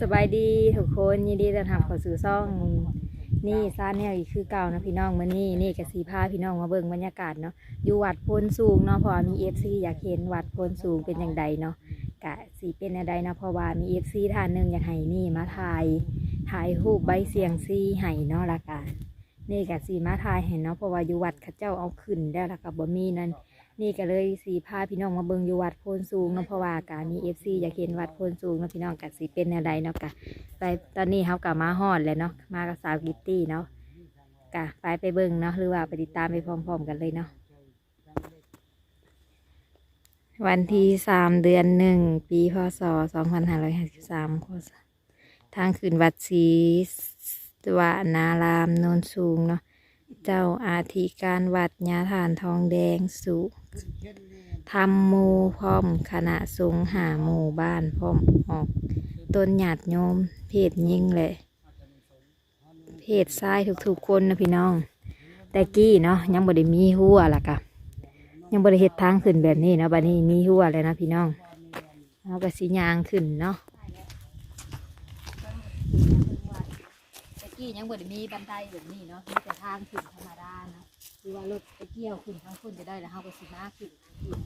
สบายดีทุกคนยินดีต้อนรับเข้าสู่ซ่องนี่ซาแนวอีกคือเก่านะพี่น้องมื้อนี้นี่ก็สีพาพี่น้องมาเบิ่งบรรยากาศเนาะอยู่วัดโพนสูงเนาะพราะว่ามีอยากเห็นวัดโพนสูงเป็นอย่างใดเนาะกะสีเป็นอย่างใดเนาะเพราะว่ามี FC ท่านหนึ่งอยากให้นี่มาถ่ายถ่ายรูปใบเสียงซีให้เนาะละกะนี่กะสีมาถ่ายให้เนาะเพราะว่าอยู่วัดเขาเจ้าเอาขึ้นแล้ละกะบ่มีนั่น นี่ก็เลยสีพาพี่น้องมาเบิงอยู่วัดโพนสูงเนาะเพราะว่ากามีเอฟซีอยากเห็นวัดโพนสูงเนาะพี่น้องกับสีเป็นแนวใดเนาะกะไปตอนนี้เขากลับมาฮอดแล้วเนาะมากับสาวกิตตี้เนาะกะไปไปเบิงเนาะหรือว่าไปติดตามไปพร้อม ๆ กันเลยเนาะวันที่สามเดือนหนึ่งปีพศสองพันห้าร้อยห้าสิบสามทางขึ้นวัดศรีสวานารามโนนสูงเนาะเจ้าอาธิการวัดญาฐานทองแดงสุ ทำหมูพร้อมคณะสงฆ์หาหมู่บ้านพร้อมออกต้นหยาดโยม เพศยิ่งเลย เพศชายทุกๆคนนะพี่น้อง แต่กี้เนาะยังบ่ได้มีหัวล่ะกะยังบ่ได้เฮ็ดทางขึ้นแบบนี้เนาะบัดนี้มีหัวแล้วนะพี่น้องเอากระสียางขึ้นเนาะแต่ กี้ยังบ่ได้มีบันไดแบบนี้เนาะมีแต่ทางขึ้นธรรมดาเนาะคือว่ารถไปเกี่ยวขึ้นทั้งคนจะได้แล้วเฮาก็สิมาขึ้นมากขึ้น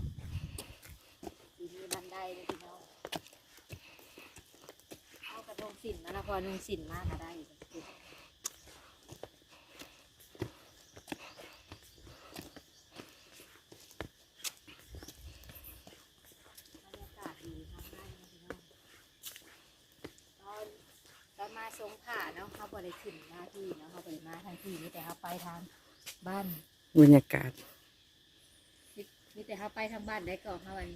มีบันไดเลยพี่น้องเอากระทงสินมาล้วพอนุ่งสินมากก็ได้อยู่บรรยากาศดีทางได้นะพี่น้องตอนตอน มาทรงผ่าเนาะเขาบริขึ้นหน้าที่เนาะเขาบริมาทางที่นี่แต่เขาไปทางบ้านบรรยากาศนี่แต่เขาไปทางบ้านได้ก่อนเขาวัน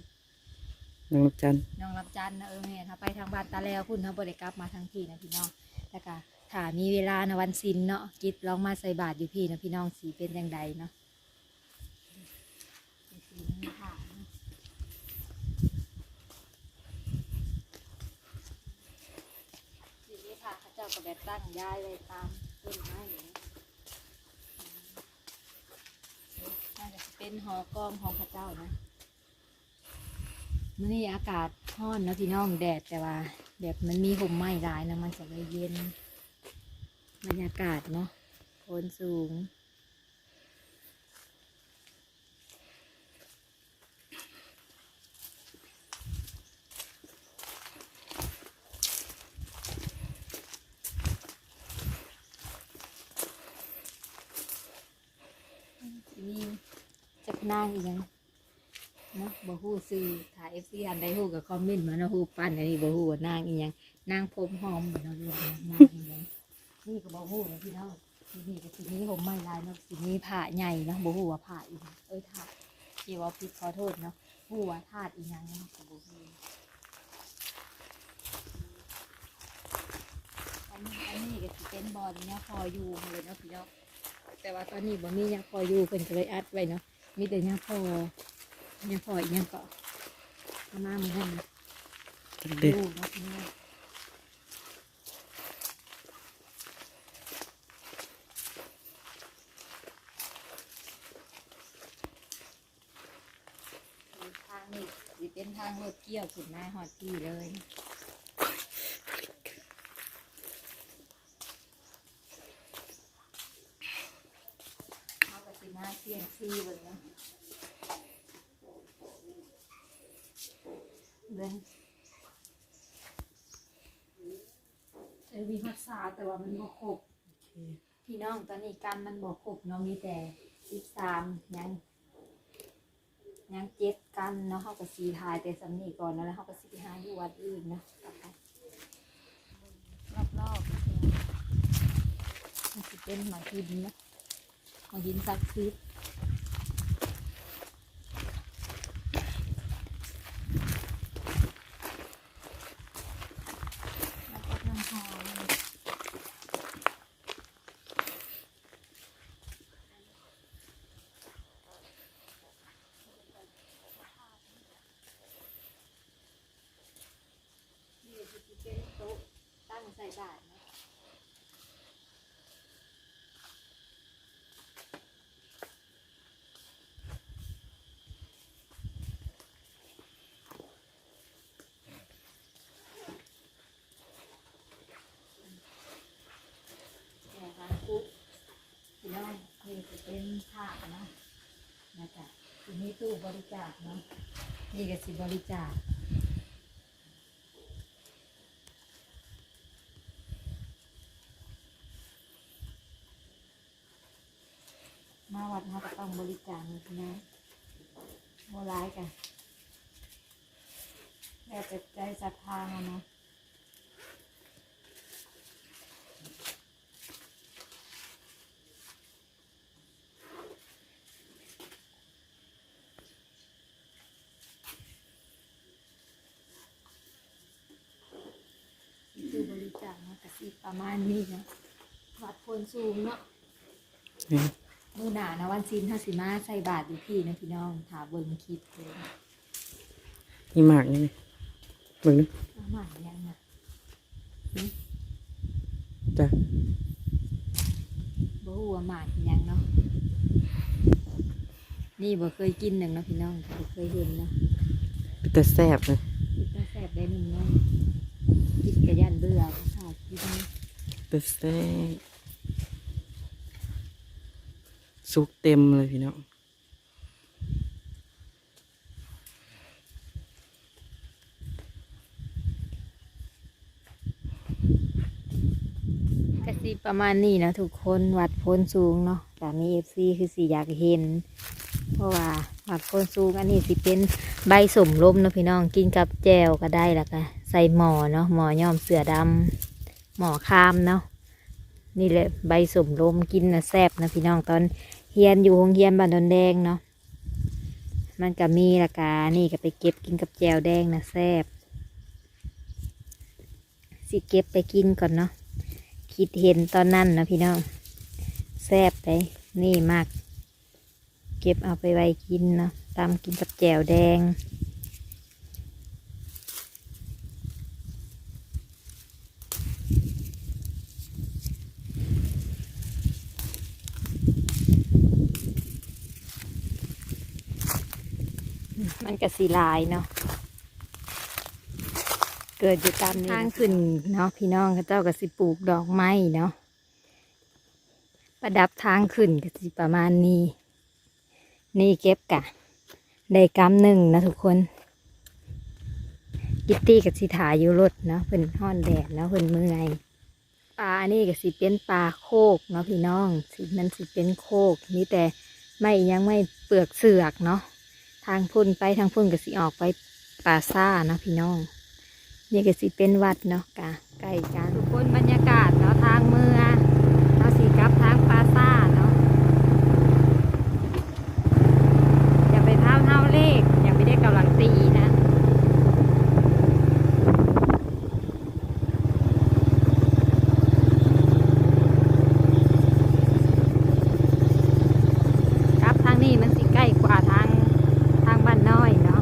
น้องรับจันทร์น้องรับจันทร์นะเออแม่นเขาไปทางบ้านตาแล้วพุ่นเขาบริกลับมาทางพี่นะพี่น้องแล้วก็ถ้ามีเวลานะวันศิลเนาะกิดลองมาใส่บาตรอยู่พี่นะพี่น้องสีเป็นยังไงเนาะสีนี้ค่ะสีนี้ค่ะเขาเจ้า ก็แบบตั้งย้ายไว้ตามต้นไม้อย่างนี้น่าจะเป็นหอกล้องของพระเจ้านะมื่อนี้อากาศร้อนนะพี่น้องแดดแต่ว่า แบบมันมีห่มไม้ร้ายนะมันจะเลยเย็น บรรยากาศเนาะโคนสูง ทีนี้จัก หน้าอีกยังเนาะบ่ฮู้ซื้อถ่ายเอฟซีอันใดฮู้กับคอมเมนต์มาเนาะฮู้ปั้นอันนี้บ่ฮู้ว่านางอีหยังนางผมหอมบ่เนาะเรื่องนางอีหยังนี่ก็บ่ฮู้นะพี่น้องทีนี่ก็สินี้ผมไม่ลายเนาะสินี้ผ้าใหญ่เนาะบ่ฮู้ว่าผ้าอีหยังเอ้ยถาดที่ว่าผิดขอโทษเนาะฮู้ว่าถาดอีหยังเนาะบ่ฮู้อันนี้อันนี้ก็สิเป็นบอลเนี่ยพออยู่เลยเนาะพี่น้องแต่ว่าตอนนี้บ่มียังพออยู่เพิ่นก็เลยอัดไว้เนาะ มีแต่ยังพอยังพออีกยังก็เอามาเหมือนกันนะจักเด็กดูนะพี่น้องทางนี้สิเป็นทางรถเกี่ยวขึ้นมาหอดที่เลยเอากระสิมาเสี่ยงซีเบนเนาะ เบิ่ง เออมีภาษาแต่ว่ามันบ่ครบพี่น้องตอนนี้กันมันบ่ครบเนาะมีแต่สิบสามยังยังเจ็ดกันเนาะเขาก็สีทายแต่สำนีก่อนเนาะแล้วเขาก็สีหาอยู่วัดอื่นนะกลับไปรอบๆมันสิเป็นหมาหินเนาะหมาหินซักซีด ได้นี่จะเป็นผ้านะนะจ๊ะทีนี้ตู้บริจาคเนาะนี่ก็สิบริจาค มาวัดเขาก็ต้องบริจาคนะพี่นะโมร้ายกันแล้วแต่ใจศรัทธาเอาเนาะคือบริจาคนาะกสิประมาณนี้นะวัดพนสูงเนาะ มือหนานะวันซินถ้าสิมาใส่บาตรอยู่พี่นะพี่น้องถาเบิ่งคลิปเลยนี่หมากนี่นี่เบิ่งดูเอาหมายังนะจ้ะบ่ฮู้ว่าหมายังเนาะนี่บ่เคยกินหนึ่งเนาะพี่น้องบ่เคยเห็นเนาะเป็นแต่แซ่บเลยกินแต่แซ่บได้หนึ่งเนาะกินกระยันเบื่อขาดกินเป็นแซ่บ สุกเต็มเลยพี่น้องกสิประมาณนี้นะทุกคนวัดโพนสูงเนาะแต่มีเอฟซีคือสิอยากเห็น เพราะว่าวัดโพนสูงอันนี้สิเป็นใบสมลมเนาะพี่น้องกินกับแจวก็ได้แล้วก็ใส่หมอเนาะหมอย่อมเสือดำหมอคามเนาะนี่แหละใบสมลมกินนะแซ่บนะพี่น้องตอน เฮียนอยู่โรงเฮียนบ้านดอนแดงเนาะมันก็มีละกานี่ก็ไปเก็บกินกับแจวแดงนะแซ่บสิเก็บไปกินก่อนเนาะคิดเห็นตอนนั้นนะพี่น้องแซ่บไปนี่มาก เก็บเอาไปไว้กินเนาะตามกินกับแจวแดง มันก็สีลายเนาะเกิดอยู่ตามทางขึ้นเนาะพี่น้องเขาเจ้าก็สิปลูกดอกไม้เนาะประดับทางขึ้นก็สิประมาณนี้ นี่เก็บกะได้กำหนึ่งนะทุกคนกิตตี้กับสิถาอยู่รถเนาะเพิ่นห้อนแดดเนาะเพิ่นเมื่อยปลาอันนี้ก็สิเป็นปลาโคกเนาะพี่น้องสิมันสิเป็นโคกนี่แต่ไม่ยังไม่เปลือกเสือกเนาะ ทางพุ่นไปทางพุ่นก็สิออกไปป่าซ่าเนาะพี่น้อง นี่ก็สิเป็นวัดเนาะกะใกล้กันทุกคนบรรยากาศเนาะทางเมืองเราสีกลับทางปลาซ่าเนาะ อย่าไปเท้าเท้าเลข อย่าไปได้กำลังตีนะ ครับทางนี้มันสิใกล้กว่าทางทางบ้านน้อยเนาะ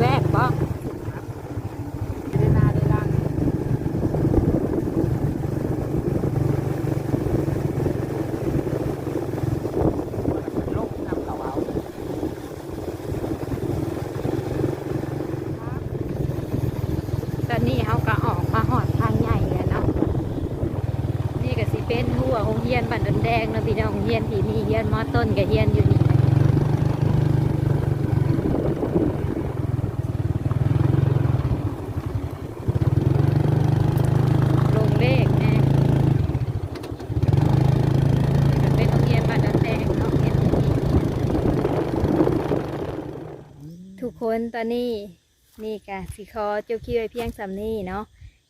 แรกบ่ได้นาได้ล่างตอนนี้ เขาก็ออกมาหอดทางใหญ่แล้วเนาะนี่ก็สิเป็นหัวของเฮียนบันดนแดงเนาะพี่น้องเฮียนที่นี่เฮียนมอต้นกับเฮียนอยู่นี่ลงเลขแน่เป็นโรงเรียนบ้านดอนแดงเนาะเรียนที่นี่ทุกคนตอนนี้ นี่กะสิคอเจ้าคิวไว้เพียงสำนี่เนาะ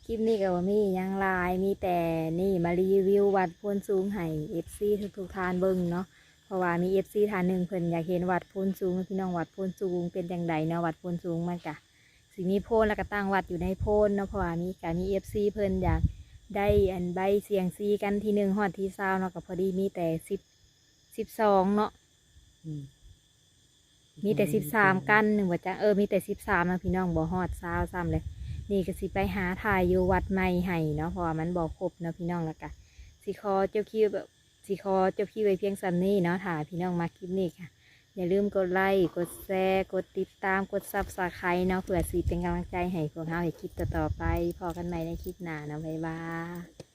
คลิปนี้ก็ว่ามียังลายมีแต่นี่มารีวิววัดโพนสูงให้เอฟซีทุกทุกๆทานเบิ่งเนาะเพราะว่ามีเอฟซีทานหนึ่งเพิ่นอยากเห็นวัดโพนสูงพี่น้องวัดโพนสูงเป็นจังใดเนาะวัดโพนสูงมันกะสิมีโพนแล้วก็ตั้งวัดอยู่ในโพนเนาะเพราะว่ามีการมีเอฟซีเพิ่นอยากได้อันใบเสียงซีกันที่หนึ่งฮอดที่เศร้าเนาะก็พอดีมีแต่สิบสิบสองเนาะอื มมีแต่สิบสามกันหนึ่งว่าจะเออมีแต่สิบสามนะพี่น้องบ่ฮอดเศร้าซ้ำเลย นี่ก็สิไปหาถ่ายอยู่วัดใหม่ให้เนาะเพราะว่ามันบ่ครบเนาะพี่น้องแล้วก็สิขอเจ้าคิวแบบสิขอเจ้าคิวไว้เพียงซ้ำนี้เนาะถ่ายพี่น้องมาคลิปนี้ค่ะ อย่าลืมกดไลค์กดแชร์กดติดตามกดซับสไครต์เนาะเพื่อสิเป็นกำลังใจให้พวกเราให้คลิปต่อๆไปพอกันใหม่ในคลิปหน้าเนาะบ๊ายบาย